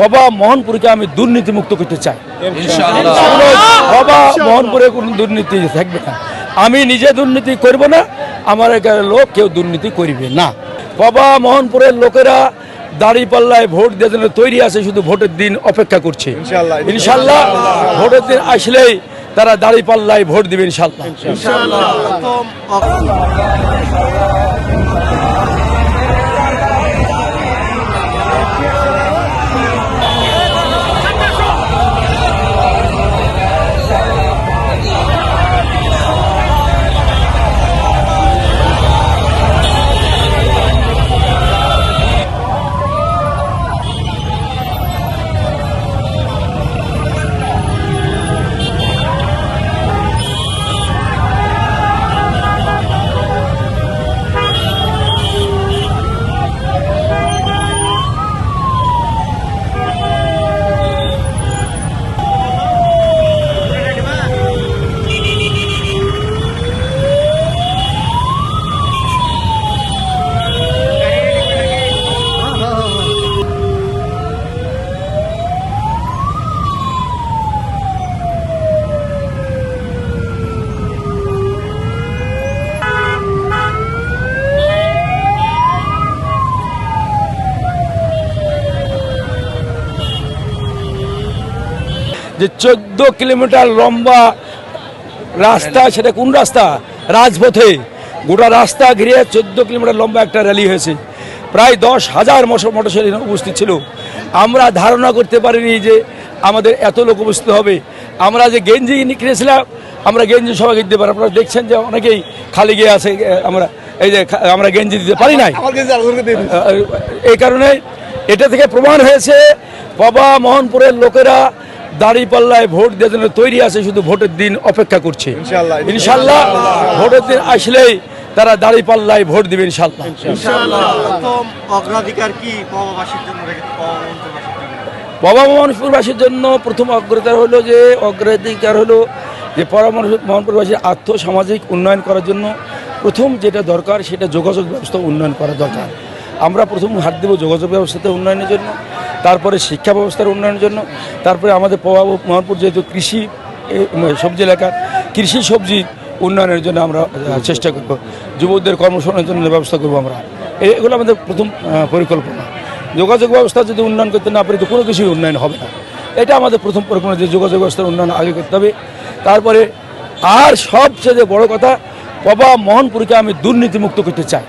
বাবা মোহনপুরকে আমি দুর্নীতি মুক্ত করতে চাই। বাবা মোহনপুরে কোনো দুর্নীতি থাকবে না। আমি নিজে দুর্নীতি করব না আমার এখানে লোক কেউ দুর্নীতি করবে না। বাবা মোহনপুরের লোকেরা দাড়ি পাল্লায় ভোট দেওয়ার জন্য তৈরি আছে শুধু ভোটের দিন অপেক্ষা করছে। ইনশাল্লাহ ভোটের দিন আসলেই তারা দাড়ি পাল্লায় ভোট দিবে ইনশাল্লাহ যে চোদ্দ কিলোমিটার লম্বা রাস্তা সেটা কোন রাস্তা? রাজপথে। গোটা রাস্তা ঘিরে চোদ্দ কিলোমিটার লম্বা একটা র্যালি হয়েছে। প্রায় দশ হাজার মশ মোটরসাইকেল উপস্থিত ছিল। আমরা ধারণা করতে পারিনি যে আমাদের এত লোক উপস্থিত হবে। আমরা যে গেঞ্জি কিনেছিলাম আমরা গেঞ্জি সবাই দিতে পারি আপনারা দেখছেন যে অনেকেই খালি গিয়ে আছে আমরা এই যে আমরা গেঞ্জি দিতে পারি নাই। এই কারণে এটা থেকে প্রমাণ হয়েছে বাবা মোহনপুরের লোকেরা দাড়ি পাল্লায় ভোট দেওয়ার জন্য তৈরি আছে শুধু ভোটের দিন অপেক্ষা করছে। ইনশাল্লাহ ভোটের দিন আসলেই তারা দাড়ি পাল্লায় ভোট দিবে ইনশাল্লাহ অগ্রাধিকার কি বাবা মোহনপুরবাসীর জন্য? প্রথম অগ্রতার হলো যে অগ্রাধিকার হলো যে পরামর্শ মোহনপুরবাসীর আর্থ সামাজিক উন্নয়ন করার জন্য প্রথম যেটা দরকার সেটা যোগাযোগ ব্যবস্থা উন্নয়ন করা দরকার। আমরা প্রথম হাত দেবো যোগাযোগ ব্যবস্থাতে উন্নয়নের জন্য। তারপরে শিক্ষা ব্যবস্থার উন্নয়নের জন্য তারপরে আমাদের প্রভাব মোহনপুর যেহেতু কৃষি সবজি এলাকা কৃষি সবজি উন্নয়নের জন্য আমরা চেষ্টা করব। যুবকদের কর্মসংস্থানের জন্য ব্যবস্থা করব আমরা। এগুলো আমাদের প্রথম পরিকল্পনা। যোগাযোগ ব্যবস্থা যদি উন্নয়ন করতে না পারি তো কোনো কিছুই উন্নয়ন হবে না। এটা আমাদের প্রথম পরিকল্পনা যে যোগাযোগ ব্যবস্থার উন্নয়ন আগে করতে হবে। তারপরে আর সবচেয়ে যে বড় কথা বাবা মোহনপুরকে আমি দুর্নীতিমুক্ত করতে চাই।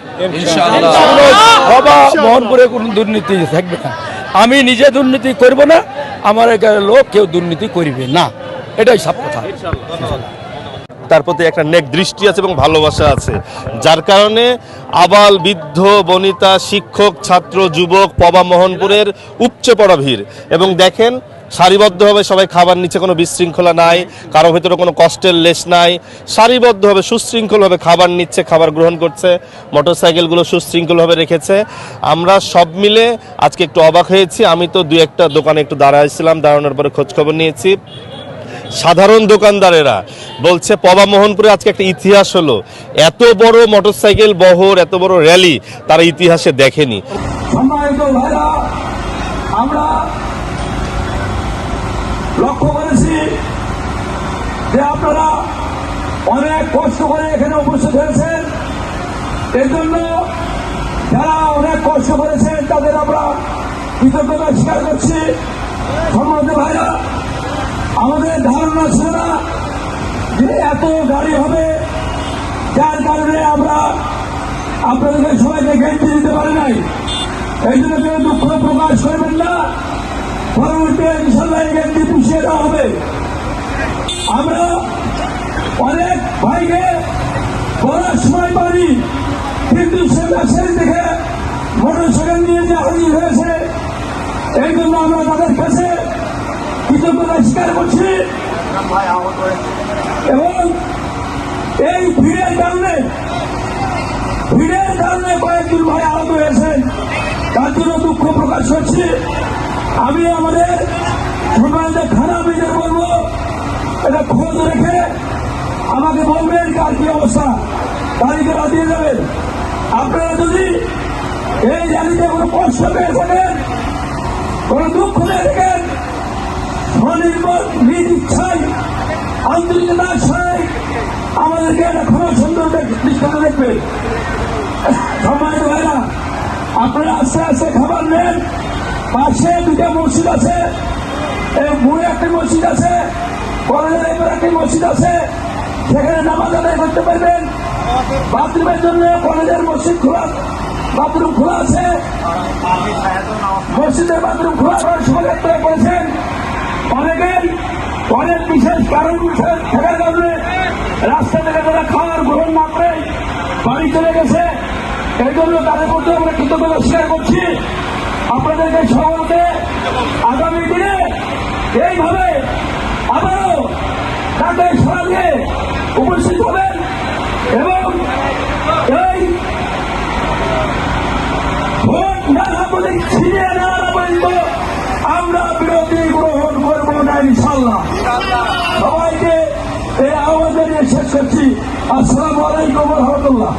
বাবা মোহনপুরে কোনো দুর্নীতি থাকবে না। আমি নিজে দুর্নীতি করব না আমার লোক কেউ দুর্নীতি করবে না। এটাই সব কথা। তার প্রতি একটা নেক দৃষ্টি আছে এবং ভালোবাসা আছে। যার কারণে আবাল, বৃদ্ধ, বনিতা, শিক্ষক, ছাত্র, যুবক, পবা মোহনপুরের উপচে পড়া ভিড়। এবং দেখেন, সারিবদ্ধভাবে সবাই খাবার নিচে কোনো বিশৃঙ্খলা নাই, কারও ভেতরে কোনো কষ্টের লেশ নাই। সারিবদ্ধভাবে, সুশৃঙ্খলভাবে খাবার নিচ্ছে, খাবার গ্রহণ করছে, মোটরসাইকেলগুলো সুশৃঙ্খলভাবে রেখেছে। আমরা সব মিলে আজকে একটু অবাক হয়েছি। আমি তো দু একটা দোকানে একটু দাঁড়াইছিলাম, দাঁড়ানোর পরে খোঁজখবর নিয়েছি। সাধারণ দোকানদারেরা বলছে, পবা মোহনপুরে আজকে একটা ইতিহাস হলো। এত বড় মোটরসাইকেল বহর, এত বড় র্যালি তারা ইতিহাসে দেখেনি। আমরা লক্ষ্য করেছি যে আপনারা অনেক এখানে হয়েছেন। জন্য অনেক করেছেন, তাদের আমরা কৃতজ্ঞতা স্বীকার করছি। ভাইরা আমাদের ধারণা ছিল না যে এত গাড়ি হবে, যার কারণে আমরা আপনাদেরকে সবাইকে গেঞ্জি দিতে পারি নাই। এই জন্য কেউ দুঃখ প্রকাশ করবেন না। পরবর্তী ইনশাল্লাহ এই গেঞ্জি পুষিয়ে দেওয়া হবে। আমরা অনেক ভাইকে বলার সময় পারি কিন্তু সে মেসেজ দেখে মোটর সাইকেল নিয়ে যে হাজির হয়েছে, এই জন্য আমরা তাদের কাছে কৃতজ্ঞতা স্বীকার করছি এবং এই ভিড়ের কারণে ভিড়ের কারণে কয়েকজন ভাই আহত হয়েছেন। তার জন্য দুঃখ প্রকাশ করছি আমি আমাদের সম্মানিত খানা বিদের বলব এটা খোঁজ রেখে আমাকে বলবেন কার কি অবস্থা। তালিকাটা দিয়ে যাবেন আপনারা যদি এই জানিতে কোনো কষ্ট পেয়ে থাকেন, কোন দুঃখ নেই দেখেন স্বনির্ভর নিজ ইচ্ছায় আন্তরিকতার সঙ্গে আমাদেরকে একটা খুব সুন্দর দৃষ্টান্ত দেখবে হয় না আপনারা আস্তে আস্তে খাবার নেন। পাশে দুটা মসজিদ আছে বুড়ে একটা মসজিদ আছে কলেজের একটি মসজিদ আছে। সেখানে নামাজ আদায় করতে পারবেন। বাথরুমের জন্য কলেজের মসজিদ খোলা, বাথরুম খোলা আছে। মসজিদের বাথরুম খোলা করার সময় করেছেন অনেকেই অনেক বিশেষ কারণ থাকার কারণে রাস্তা থেকে তারা খাওয়ার গ্রহণ না করে বাড়ি চলে গেছে। এই জন্য তাদের প্রতি আমরা কৃতজ্ঞতা স্বীকার করছি। আপনাদেরকে সহমতে ইনশাল্লাহ সবাইকে এই আওয়াজে নিয়ে শেষ করছি। আসসালামু আলাইকুম রহমতুল্লাহ।